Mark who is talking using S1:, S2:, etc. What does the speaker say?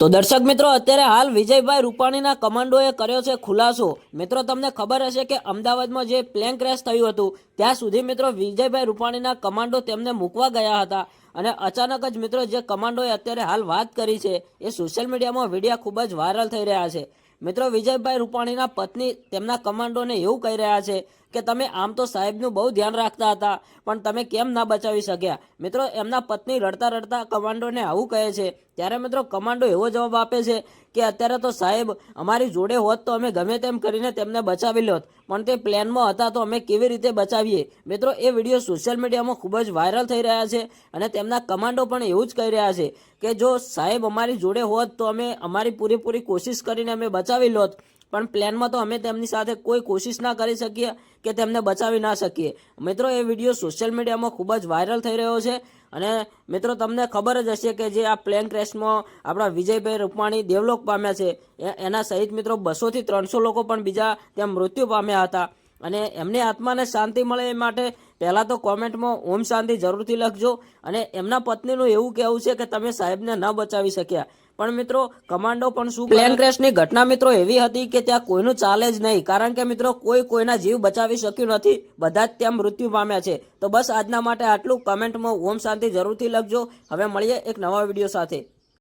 S1: તો દર્શક મિત્રો, અત્યારે હાલ વિજયભાઈ રૂપાણીના કમાન્ડોએ કર્યો છે ખુલાસો. મિત્રો, તમને ખબર હશે કે અમદાવાદમાં જે પ્લેન ક્રેશ થયું હતું, ત્યાં સુધી મિત્રો વિજયભાઈ રૂપાણીના કમાન્ડો તેમને મૂકવા ગયા હતા. અને અચાનક જ મિત્રો, જે કમાન્ડોએ અત્યારે હાલ વાત કરી છે, એ સોશિયલ મીડિયામાં વિડીયા ખૂબ જ વાયરલ થઈ રહ્યા છે. મિત્રો, વિજયભાઈ રૂપાણીના પત્ની તેમના કમાન્ડોને એવું કહી રહ્યા છે કે, તમે આમ તો સાહેબનું બહુ ધ્યાન રાખતા હતા, પણ તમે કેમ ના બચાવી શક્યા? મિત્રો, એમના પત્ની રડતા રડતા કમાન્ડોને આવું કહે છે. ત્યારે મિત્રો, કમાન્ડો એવો જવાબ આપે છે કે, અત્યારે તો સાહેબ, અમારી જોડે હોત તો અમે ગમે તેમ કરીને તેમને બચાવી લોત, પણ તે પ્લેનમાં હતા તો અમે કેવી રીતે બચાવીએ? મિત્રો, એ વીડિયો સોશિયલ મીડિયામાં ખૂબ જ વાયરલ થઈ રહ્યા છે અને તેમના કમાન્ડો પણ એવું જ કહી રહ્યા છે કે જો સાહેબ અમારી જોડે હોત તો અમે અમારી પૂરેપૂરી કોશિશ કરીને અમે બચાવી લોત. પણ પ્લેનમાં તો અમે તેમની સાથે કોઈ કોશિશ ના કરી શકીએ કે તેમને બચાવી ના શકીએ. મિત્રો, એ વીડિયો સોશિયલ મીડિયામાં ખૂબ જ વાયરલ થઈ રહ્યો છે અને મિત્રો, તમને ખબર જ હશે કે જે આ પ્લેન ક્રેશમાં આપણા વિજયભાઈ રૂપાણી દેવલોક પામ્યા છે એના સહિત મિત્રો બસોથી ત્રણસો લોકો પણ બીજા ત્યાં મૃત્યુ પામ્યા હતા. અને એમની આત્માને શાંતિ મળે એ માટે પહેલાં તો કોમેન્ટમાં ઓમ શાંતિ જરૂરથી લખજો અને એમના પત્નીનું એવું કહેવું છે કે તમે સાહેબને ન બચાવી શક્યા. પણ મિત્રો, કમાન્ડો પણ શું પ્લેન ક્રેશની ઘટના મિત્રો એવી હતી કે ત્યાં કોઈનું ચાલે જ નહીં. કારણ કે મિત્રો, કોઈ કોઈના જીવ બચાવી શક્યું નથી. બધા જ ત્યાં મૃત્યુ પામ્યા છે. તો બસ આજના માટે આટલું. કમેન્ટમાં ઓમ શાંતિ જરૂરથી લખજો. હવે મળીએ એક નવા વીડિયો સાથે.